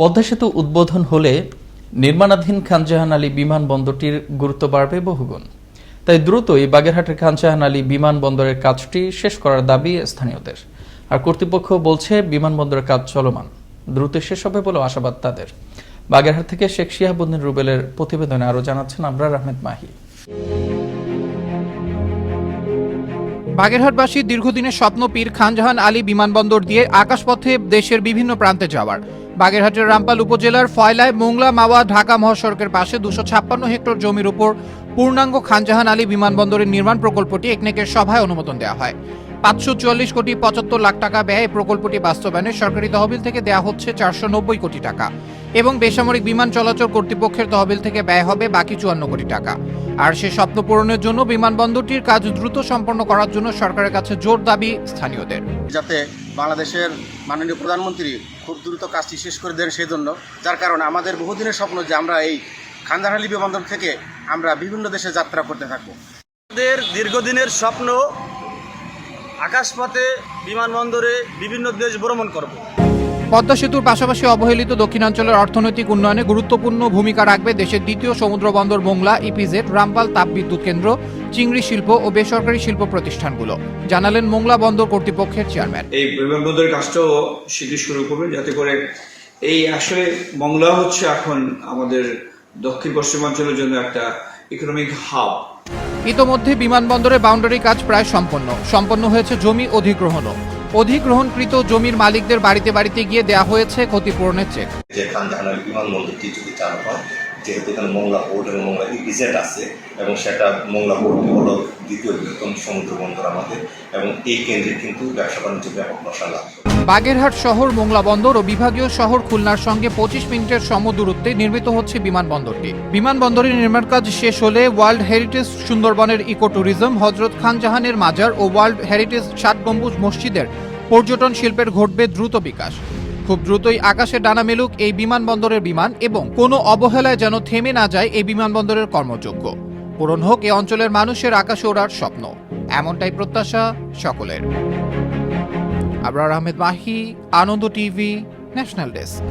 পদ্মা সেতু উদ্বোধন হলে নির্মাণাধীন খানজাহান আলী বিমানবন্দরটির গুরুত্ব বাড়বে বহুগুণ। তাই দ্রুতই বাগেরহাটের খানজাহান আলী বিমানবন্দরের কাজটি শেষ করার দাবি স্থানীয়দের। আর কর্তৃপক্ষ বলছে বিমানবন্দরের কাজ চলমান। দ্রুত শেষ হবে বলে আশাবাদ তাদের। বাগেরহাট থেকে শেখ শিহাবুদ্দিন রুবেলের প্রতিবেদনে আরও জানাচ্ছেন আবরার আহমেদ মাহি। বাগেরহাটবাসীর দীর্ঘদিনের স্বপ্ন পীর খানজাহান আলী বিমানবন্দর দিয়ে আকাশপথে দেশের বিভিন্ন প্রান্তে যাওয়ার। বাগেরহাটের রামপাল উপজেলার ফয়লায়, মোংলা, মাওয়া, ঢাকা মহাসড়কের পাশে দুশো ছাপ্পান্ন হেক্টর জমির উপর পূর্ণাঙ্গ খানজাহান আলী বিমানবন্দরের নির্মাণ প্রকল্পটি একনেকের সভায় অনুমোদন দেওয়া হয়। পাঁচশো চুয়াল্লিশ কোটি পঁচাত্তর লাখ টাকা ব্যয়ে প্রকল্পটি বাস্তবায়নে সরকারি তহবিল থেকে দেওয়া হচ্ছে চারশো নব্বই কোটি টাকা। এবং বেসামরিক বিমান চলাচল কর্তৃপক্ষের তহবিল থেকে ব্যয় হবে বাকি চুয়ান্ন কোটি টাকা। আর সে স্বপ্ন পূরণের জন্য বিমানবন্দরটির কাজ দ্রুত সম্পন্ন করার জন্য সরকারের কাছে জোর দাবি স্থানীয়দের। যাতে বাংলাদেশের মাননীয় প্রধানমন্ত্রী খুব দ্রুত কাজটি শেষ করে দেন সেই জন্য যার কারণে আমাদের বহুদিনের স্বপ্ন যে আমরা এই খানজাহালি বিমানবন্দর থেকে আমরা বিভিন্ন দেশে যাত্রা করতে থাকব। আমাদের দীর্ঘদিনের স্বপ্ন আকাশপথে বিমানবন্দরে বিভিন্ন দেশ ভ্রমণ করব। পদ্মা সেতুর পাশাপাশি অবহেলিত দক্ষিণাঞ্চলের অর্থনৈতিক উন্নয়নে গুরুত্বপূর্ণ ভূমিকা রাখবে দেশের দ্বিতীয় সমুদ্র বন্দর মোংলা ইপিজেড রামপাল তাপবিদ্যুৎ কেন্দ্র চিংড়ি শিল্প ও বেসরকারি শিল্প প্রতিষ্ঠানগুলো। জানালেন মোংলা বন্দর কর্তৃপক্ষের চেয়ারম্যান। এই বিমানবন্দরের কাজটাও শীঘ্র শুরু করবে যাতে করে এই আসলে মংলা হচ্ছে এখন আমাদের দক্ষিণ পশ্চিমাঞ্চলের জন্য একটা ইকোনমিক হাব ইতোমধ্যে বিমানবন্দরে বাউন্ডারি কাজ প্রায় সম্পন্ন। সম্পন্ন হয়েছে জমি অধিগ্রহণও। অধিগ্রহণকৃত জমির মালিকদের বাড়িতে বাড়িতে গিয়ে দেয়া হয়েছে ক্ষতিপূরণের চেক। যেহেতু এখানে মোংলা পোর্ট এবং মোংলা ইপিজেড আছে, এবং সেটা মোংলা পোর্টটি হলো দ্বিতীয় বৃহত্তম সমুদ্র বন্দর আমাদের, এবং এই কেন্দ্রে কিন্তু ব্যবসা বাণিজ্য ব্যাপক মশালা বাগেরহাট শহর, মোংলা বন্দর ও বিভাগীয় শহর খুলনার সঙ্গে পঁচিশ মিনিটের সম দূরত্বে নির্মিত হচ্ছে বিমানবন্দরটি বিমানবন্দরের নির্মাণ কাজ শেষ হলে ওয়ার্ল্ড হেরিটেজ সুন্দরবনের ইকো ট্যুরিজম হজরত খানজাহানের মাজার ও ওয়ার্ল্ড হেরিটেজ ষাট গম্বুজ মসজিদের পর্যটন শিল্পের ঘটবে দ্রুত বিকাশ। খুব দ্রুতই আকাশে ডানা মেলুক এই বিমানবন্দরের বিমান এবং কোনো অবহেলায় যেন থেমে না যায় এই বিমানবন্দরের কর্মযোগ্য। পূরণ হোক এ অঞ্চলের মানুষের আকাশে ওড়ার স্বপ্ন। এমনটাই প্রত্যাশা সকলের। Abrar Ahmed Mahi, Ananda TV, national desk.